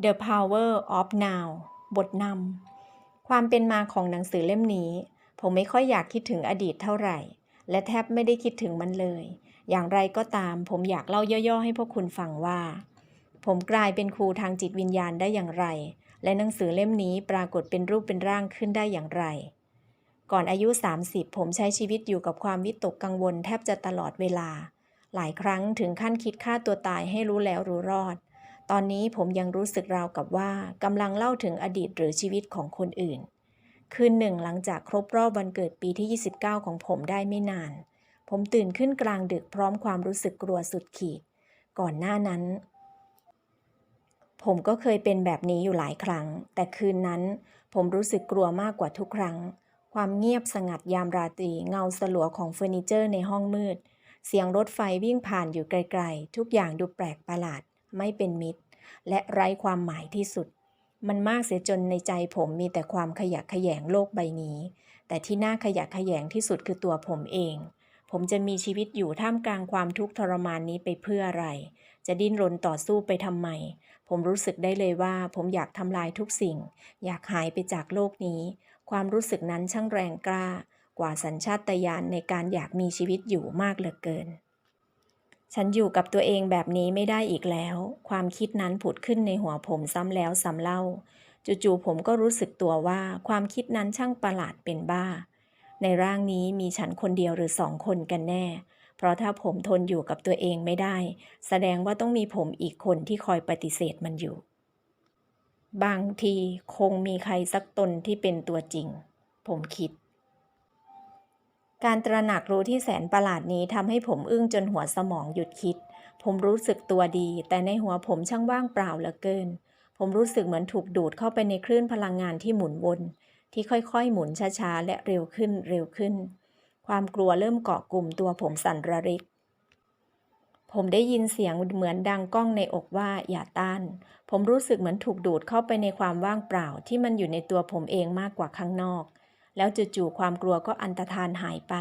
The Power of Now บทนำความเป็นมาของหนังสือเล่มนี้ ผมไม่ค่อยอยากคิดถึงอดีตเท่าไหร่ และแทบไม่ได้คิดถึงมันเลย อย่างไรก็ตาม ผมอยากเล่าย่อๆให้พวกคุณฟังว่า ผมกลายเป็นครูทางจิตวิญญาณได้อย่างไร และหนังสือเล่มนี้ปรากฏเป็นรูปเป็นร่างขึ้นได้อย่างไร ก่อนอายุ 30 ผมใช้ชีวิตอยู่กับความวิตกกังวลแทบจะตลอดเวลา หลายครั้งถึงขั้นคิดฆ่าตัวตายให้รู้แล้วรู้รอด ตอนนี้ผมยังรู้สึกราวกับว่ากำลังเล่าถึงอดีตหรือชีวิตของคนอื่น คืนหนึ่งหลังจากครบรอบวันเกิดปีที่ 29 ของผมได้ไม่นาน ผมตื่นขึ้นกลางดึกพร้อมความรู้สึกกลัวสุดขีด ก่อนหน้านั้น ผมก็เคยเป็นแบบนี้อยู่หลายครั้ง แต่คืนนั้น ผมรู้สึกกลัวมากกว่าทุกครั้ง ความเงียบสงัดยามราตรีเงาสลัวของเฟอร์นิเจอร์ในห้องมืด เสียงรถไฟวิ่งผ่านอยู่ไกล ๆ ทุกอย่างดูแปลกประหลาด ไม่เป็นมิตร และไร้ความหมายที่สุด มันมากเสียจนในใจผมมีแต่ความขยะแขยงโลกใบนี้ แต่ที่น่าขยะแขยงที่สุดคือตัวผมเอง ผมจะมีชีวิตอยู่ท่ามกลางความทุกข์ทรมานนี้ไปเพื่ออะไร จะดิ้นรนต่อสู้ไปทำไม ผมรู้สึกได้เลยว่า ผมอยากทำลายทุกสิ่ง อยากหายไปจากโลกนี้ ความรู้สึกนั้นช่างแรงกล้า กว่าสัญชาตญาณในการอยากมีชีวิตอยู่มากเหลือเกิน ฉันอยู่กับตัวเองแบบนี้ไม่ได้อีกแล้ว ความคิดนั้นผุดขึ้นในหัวผมซ้ำแล้วซ้ำเล่า จู่ๆผมก็รู้สึกตัวว่าความคิดนั้นช่างประหลาดเป็นบ้า ในร่างนี้มีฉันคนเดียวหรือสองคนกันแน่ เพราะถ้าผมทนอยู่กับตัวเองไม่ได้ แสดงว่าต้องมีผมอีกคนที่คอยปฏิเสธมันอยู่ บางทีคงมีใครสักตนที่เป็นตัวจริง ผมคิด การตระหนักรู้ที่แสนประหลาดนี้ทำให้ผมอึ้งจนหัวสมองหยุดคิด ผมรู้สึกตัวดี แต่ในหัวผมช่างว่างเปล่าเหลือเกิน ผมรู้สึกเหมือนถูกดูดเข้าไปในคลื่นพลังงานที่หมุนวน ที่ค่อยๆ หมุนช้าๆ และเร็วขึ้นเร็วขึ้น ความกลัวเริ่มเกาะกลุ่มตัวผมสั่นระริกผมได้ยินเสียงเหมือนดังก้องในอกว่าอย่าต้าน ผมรู้สึกเหมือนถูกดูดเข้าไปในความว่างเปล่าที่มันอยู่ในตัวผมเองมากกว่าข้างนอก แล้วจู่ๆความกลัวก็อันตรธานหายไป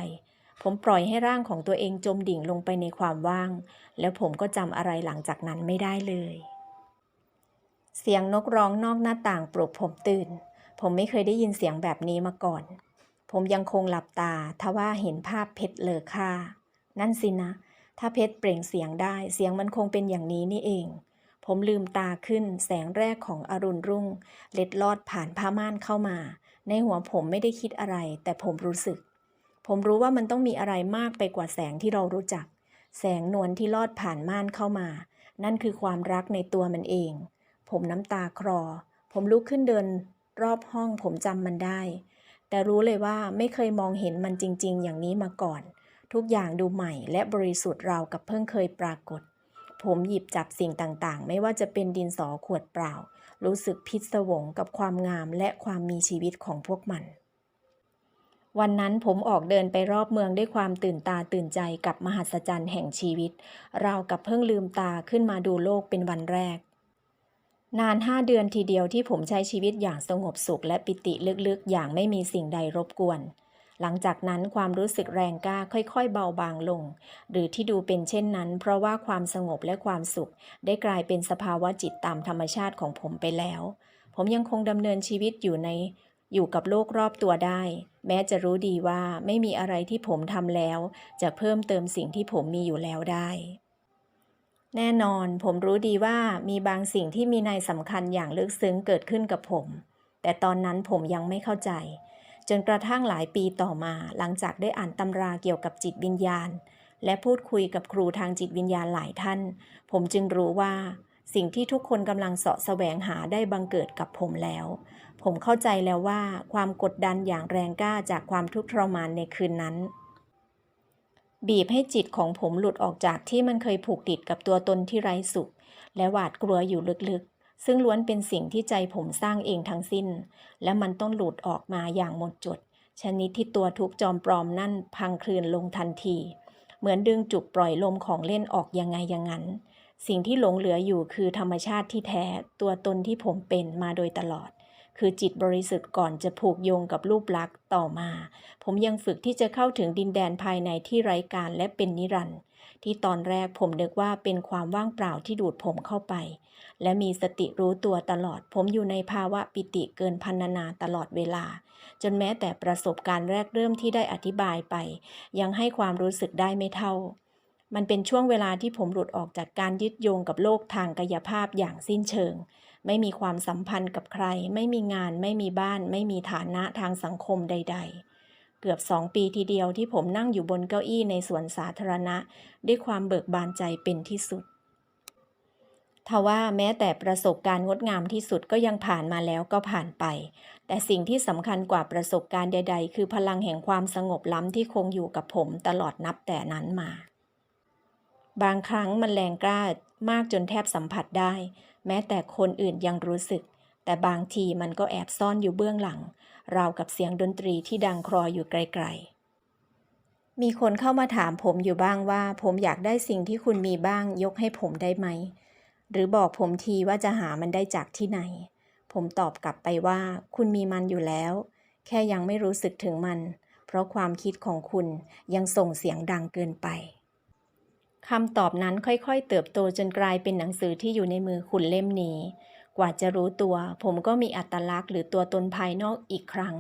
ผมปล่อยให้ร่างของตัวเองจมดิ่งลงไปในความว่าง แล้วผมก็จำอะไรหลังจากนั้นไม่ได้เลย เสียงนกร้องนอกหน้าต่างปลุกผมตื่น ผมไม่เคยได้ยินเสียงแบบนี้มาก่อน ผมยังคงหลับตาทว่าเห็นภาพเพชรเลอค่า นั่นสินะ ถ้าเพชรเปล่งเสียงได้ เสียงมันคงเป็นอย่างนี้นี่เองผมลืมตาขึ้นแสงแรกของอรุณรุ่ง เล็ดลอดผ่านผ้าม่านเข้ามา ในหัวผมไม่ได้คิดอะไร แต่ผมรู้สึก ผมรู้ว่ามันต้องมีอะไรมากไปกว่าแสงที่เรารู้จัก แสงนวลที่ลอดผ่านม่านเข้ามา นั่นคือความรักในตัวมันเอง ผมน้ำตาคลอ ผมลุกขึ้นเดิน รอบห้องผมจำมันได้ แต่รู้เลยว่าไม่เคยมองเห็นมันจริง ๆ อย่างนี้มาก่อน ทุกอย่างดูใหม่และบริสุทธิ์ราวกับเพิ่งเคยปรากฏ ผมหยิบจับสิ่งต่างๆ ไม่ว่าจะเป็นดินสอขวดเปล่า รู้สึกพิศวงกับความงามและความมีชีวิตของพวกมัน วันนั้นผมออกเดินไปรอบเมืองด้วยความตื่นตาตื่นใจกับมหัศจรรย์แห่งชีวิต ราวกับเพิ่งลืมตาขึ้นมาดูโลกเป็นวันแรก นานห้าเดือนทีเดียวที่ผมใช้ชีวิตอย่างสงบสุขและปิติลึกๆ อย่างไม่มีสิ่งใดรบกวน หลังจากนั้นความรู้สึกแรงกล้าค่อยๆ เบาบางลง หรือที่ดูเป็นเช่นนั้น เพราะว่าความสงบและความสุข ได้กลายเป็นสภาวะจิตตามธรรมชาติของผมไปแล้ว ผมยังคงดำเนินชีวิตอยู่ในอยู่กับโลกรอบตัวได้ แม้จะรู้ดีว่าไม่มีอะไรที่ผมทำแล้ว จะเพิ่มเติมสิ่งที่ผมมีอยู่แล้วได้ แน่นอนผมรู้ดีว่ามีบางสิ่งที่มีในยสำคัญอย่างลึกซึ้งเกิดขึ้นกับผม แต่ตอนนั้นผมยังไม่เข้าใจ จนกระทั่งหลายปีต่อมา หลังจากได้อ่านตำราเกี่ยวกับจิตวิญญาณ และพูดคุยกับครูทางจิตวิญญาณหลายท่าน ผมจึงรู้ว่า สิ่งที่ทุกคนกำลังเสาะแสวงหาได้บังเกิดกับผมแล้ว ผมเข้าใจแล้วว่าความกดดันอย่างแรงกล้าจากความทุกข์ทรมานในคืนนั้น บีบให้จิตของผมหลุดออกจากที่มันเคยผูกติดกับตัวตนที่ไร้สุข และหวาดกลัวอยู่ลึก ซึ่งล้วนเป็นสิ่งที่ใจผมสร้างเองทั้งสิ้น และมันต้องหลุดออกมาอย่างหมดจด ชนิดที่ตัวทุกจอมปลอมนั่นพังคลืนลงทันที เหมือนดึงจุกปล่อยลมของเล่นออกยังไงอย่างนั้น สิ่งที่หลงเหลืออยู่คือธรรมชาติที่แท้ ตัวตนที่ผมเป็นมาโดยตลอด คือจิตบริสุทธิ์ก่อนจะผูกโยงกับรูปลักษณ์ต่อมา ผมยังฝึกที่จะเข้าถึงดินแดนภายในที่ไร้การและเป็นนิรันดร์ที่ตอนแรกผมนึกว่าเป็นความว่างเปล่าที่ดูดผมเข้าไป และมีสติรู้ตัวตลอด ผมอยู่ในภาวะปิติเกินพันนานาตลอดเวลา จนแม้แต่ประสบการณ์แรกเริ่มที่ได้อธิบายไป ยังให้ความรู้สึกได้ไม่เท่า มันเป็นช่วงเวลาที่ผมหลุดออกจากการยึดโยงกับโลกทางกายภาพอย่างสิ้นเชิง ไม่มีความสัมพันธ์กับใคร ไม่มีงาน ไม่มีบ้าน ไม่มีฐานะทางสังคมใด ๆ เกือบสองปีทีเดียวที่ผมนั่งอยู่บนเก้าอี้ในสวนสาธารณะ ด้วยความเบิกบานใจเป็นที่สุดทว่าแม้แต่ประสบการณ์งดงามที่สุดก็ยังผ่านมาแล้วก็ผ่านไป แต่สิ่งที่สำคัญกว่าประสบการณ์ใด ๆ คือพลังแห่งความสงบล้ำที่คงอยู่กับผมตลอดนับแต่นั้นมา บางครั้งมันแรงกล้ามากจนแทบสัมผัสได้ แม้แต่คนอื่นยังรู้สึก แต่บางทีมันก็แอบซ่อนอยู่เบื้องหลัง ราวกับเสียงดนตรีที่ดังครออยู่ไกลๆ มีคนเข้ามาถามผมอยู่บ้างว่า ผมอยากได้สิ่งที่คุณมีบ้างยกให้ผมได้ไหม หรือบอกผมทีว่าจะหามันได้จากที่ไหน ผมตอบกลับไปว่า คุณมีมันอยู่แล้ว แค่ยังไม่รู้สึกถึงมัน เพราะความคิดของคุณยังส่งเสียงดังเกินไป คำตอบนั้นค่อยๆ เติบโตจนกลายเป็นหนังสือที่อยู่ในมือคุณเล่มนี้ กว่าจะรู้ตัว ผมก็มีอัตลักษณ์หรือตัวตนภายนอกอีกครั้ง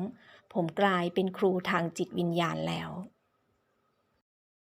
ผมกลายเป็นครูทางจิตวิญญาณแล้ว